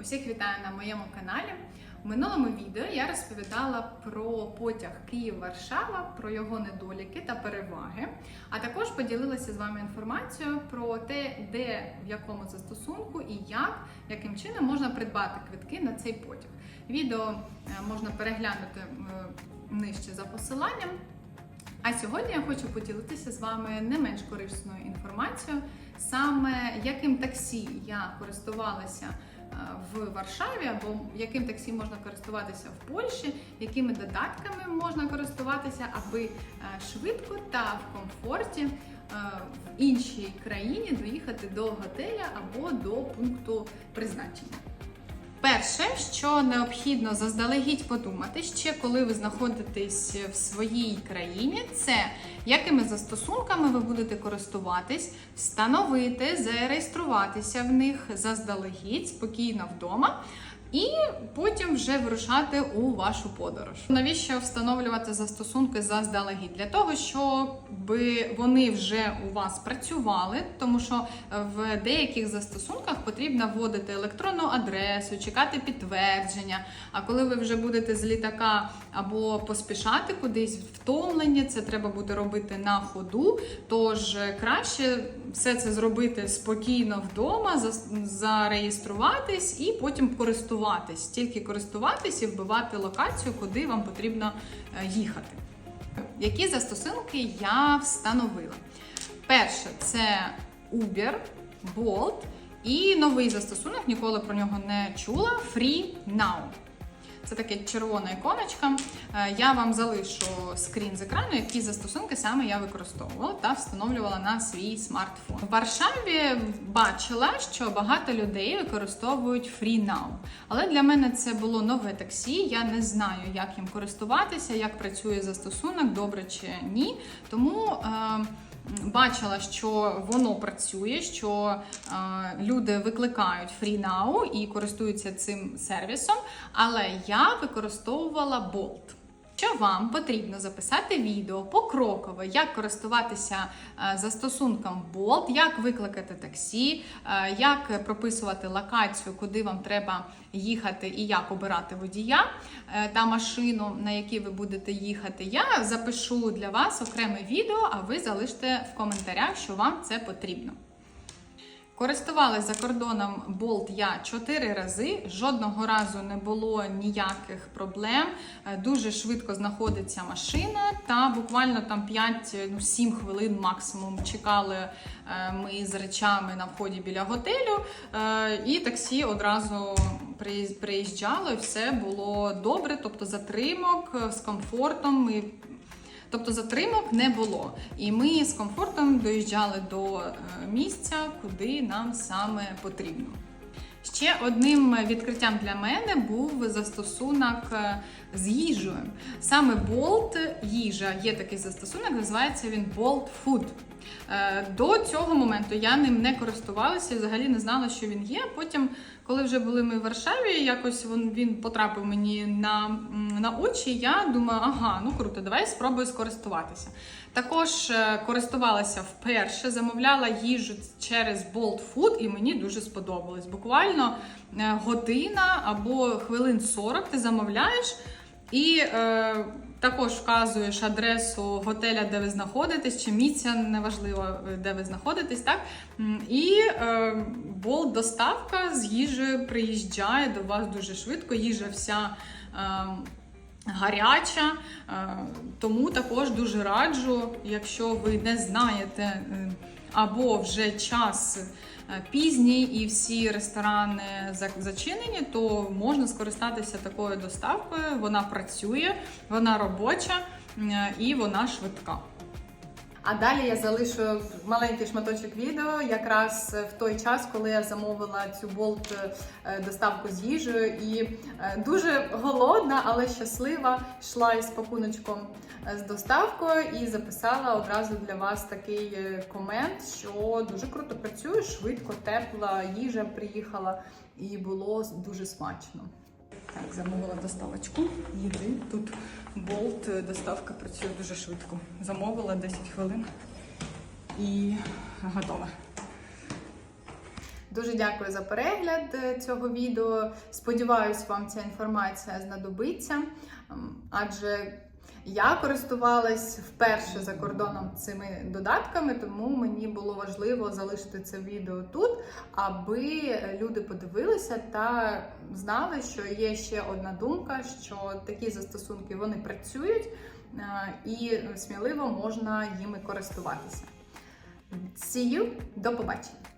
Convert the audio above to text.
Усіх вітаю на моєму каналі. У минулому відео я розповідала про потяг Київ-Варшава, про його недоліки та переваги. А також поділилася з вами інформацією про те, де в якому застосунку і як, яким чином можна придбати квитки на цей потяг. Відео е, можна переглянути е, нижче за посиланням. А сьогодні я хочу поділитися з вами не менш корисною інформацією, саме яким таксі я користувалася в Варшаві, або яким таксі можна користуватися в Польщі, якими додатками можна користуватися, аби е, швидко та в комфорті е, в іншій країні доїхати до готеля або до пункту призначення. Перше, що необхідно заздалегідь подумати, ще коли ви знаходитесь в своїй країні, це якими застосунками ви будете користуватись, встановити, зареєструватися в них заздалегідь, спокійно вдома. І потім вже вирушати у вашу подорож. Навіщо встановлювати застосунки заздалегідь? Для того, щоб вони вже у вас працювали, тому що в деяких застосунках потрібно вводити електронну адресу, чекати підтвердження. А коли ви вже будете з літака або поспішати кудись втомлені, це треба буде робити на ходу. Тож краще все це зробити спокійно вдома, зареєструватись і потім користуватись. Тільки користуватись і вбивати локацію, куди вам потрібно е, їхати. Які застосунки я встановила? Перше, це Uber, Bolt і новий застосунок, ніколи про нього не чула. Free Now. Це таке червона іконочка. Е, Я вам залишу скрін з екрану, які застосунки саме я використовувала та встановлювала на свій смартфон. В Варшаві бачила, що багато людей використовують FreeNow. Але для мене це було нове таксі. Я не знаю, як їм користуватися, як працює застосунок, добре чи ні. Тому. Е Бачила, що воно працює, що е, люди викликають FreeNow і користуються цим сервісом, але я використовувала Bolt. Що вам потрібно записати відео покроково, як користуватися е, застосунком Bolt, як викликати таксі, е, як прописувати локацію, куди вам треба їхати, і як обирати водія е, та машину, на якій ви будете їхати. Я запишу для вас окреме відео, а ви залиште в коментарях, що вам це потрібно. Користувалась за кордоном Bolt я 4 рази. Жодного разу не було ніяких проблем. Е, Дуже швидко знаходиться машина, та буквально там 5-7 хвилин максимум чекали е, ми з речами на вході біля готелю. Е, І таксі одразу приїжджало, і все було добре. Тобто затримок з комфортом. Ми Тобто затримок не було. І ми з комфортом доїжджали до е, місця, куди нам саме потрібно. Ще одним відкриттям для мене був застосунок е, з їжею. Саме Bolt їжа є такий застосунок, називається він Bolt Food. Е, до цього моменту я ним не користувалася, взагалі не знала, що він є. Потім, коли вже були ми в Варшаві, якось він, він потрапив мені на на очі. Я думаю, ага, ну круто, давай спробую скористуватися. Також е, користувалася вперше, замовляла їжу через Bolt Food, і мені дуже сподобалось. Буквально е, година або хвилин 40 ти замовляєш. І е, також вказуєш адресу готеля, де ви знаходитесь, чи місця неважливо, де ви знаходитесь, так? І е, доставка з їжею приїжджає до вас дуже швидко. Їжа вся. Е, Гаряча, е, тому також дуже раджу, якщо ви не знаєте е, або вже час е, пізній і всі ресторани зачинені, то можна скористатися такою доставкою. Вона працює, вона робоча і вона швидка. А далі я залишу маленький шматочок відео, якраз в той час, коли я замовила цю болт доставку з їжею, і дуже голодна, але щаслива йшла із пакуночком з доставкою і записала одразу для вас такий комент, що дуже круто працює, швидко, тепла їжа приїхала і було дуже смачно. Так, замовила доставочку їди. Тут болт, доставка працює дуже швидко. Замовила 10 хвилин і готова. Дуже дякую за перегляд е, цього відео. Сподіваюсь, вам ця інформація знадобиться, адже я користувалась вперше за кордоном цими додатками, тому мені було важливо залишити це відео тут, аби люди подивилися та знали, що є ще одна думка, що такі застосунки вони працюють е, і сміливо можна їми користуватися. See you! До побачення!